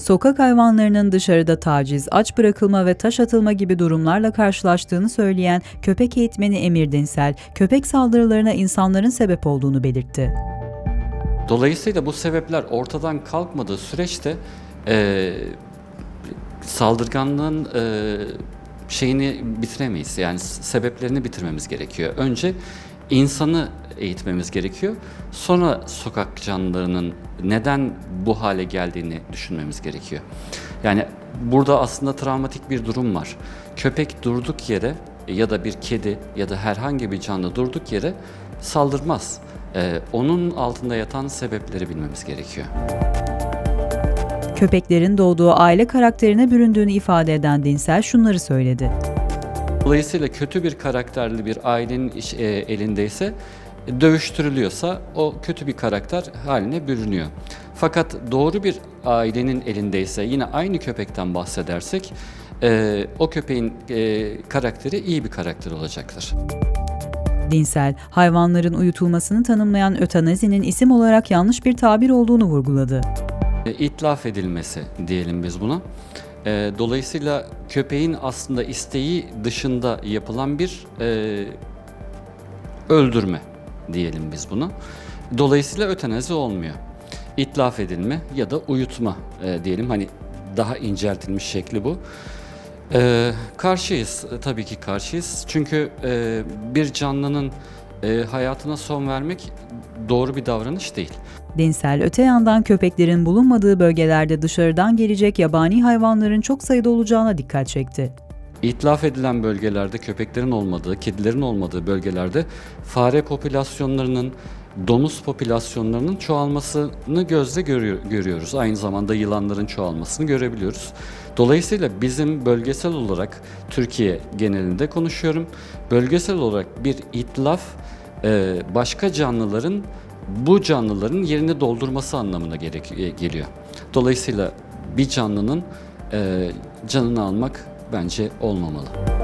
Sokak hayvanlarının dışarıda taciz, aç bırakılma ve taş atılma gibi durumlarla karşılaştığını söyleyen köpek eğitmeni Emir Dinsel, köpek saldırılarına insanların sebep olduğunu belirtti. Dolayısıyla bu sebepler ortadan kalkmadığı süreçte e, saldırganlığın e, şeyini bitiremeyiz. Yani sebeplerini bitirmemiz gerekiyor. Önce insanı eğitmemiz gerekiyor. Sonra sokak canlılarının neden bu hale geldiğini düşünmemiz gerekiyor. Yani burada aslında travmatik bir durum var. Köpek durduk yere ya da bir kedi ya da herhangi bir canlı durduk yere saldırmaz. Ee, onun altında yatan sebepleri bilmemiz gerekiyor. Köpeklerin doğduğu aile karakterine büründüğünü ifade eden Dinsel şunları söyledi. Dolayısıyla kötü bir karakterli bir ailenin iş- e, elindeyse e, dövüştürülüyorsa o kötü bir karakter haline bürünüyor. Fakat doğru bir ailenin elindeyse yine aynı köpekten bahsedersek e, o köpeğin e, karakteri iyi bir karakter olacaktır. Dinsel, hayvanların uyutulmasını tanımlayan ötanazinin isim olarak yanlış bir tabir olduğunu vurguladı. E, itlaf edilmesi diyelim biz buna. E, dolayısıyla köpeğin aslında isteği dışında yapılan bir e, öldürme diyelim biz buna. Dolayısıyla ötenazi olmuyor. İtlaf edilme ya da uyutma e, diyelim hani daha inceltilmiş şekli bu. E, karşıyız tabii ki karşıyız çünkü e, bir canlının e, hayatına son vermek doğru bir davranış değil. Dinsel, öte yandan köpeklerin bulunmadığı bölgelerde dışarıdan gelecek yabani hayvanların çok sayıda olacağına dikkat çekti. İtlaf edilen bölgelerde köpeklerin olmadığı, kedilerin olmadığı bölgelerde fare popülasyonlarının, domuz popülasyonlarının çoğalmasını gözle görüyor- görüyoruz. Aynı zamanda yılanların çoğalmasını görebiliyoruz. Dolayısıyla bizim bölgesel olarak Türkiye genelinde konuşuyorum. Bölgesel olarak bir itlaf e, başka canlıların bu canlıların yerini doldurması anlamına gerek e, geliyor. Dolayısıyla bir canlının e, canını almak bence olmamalı.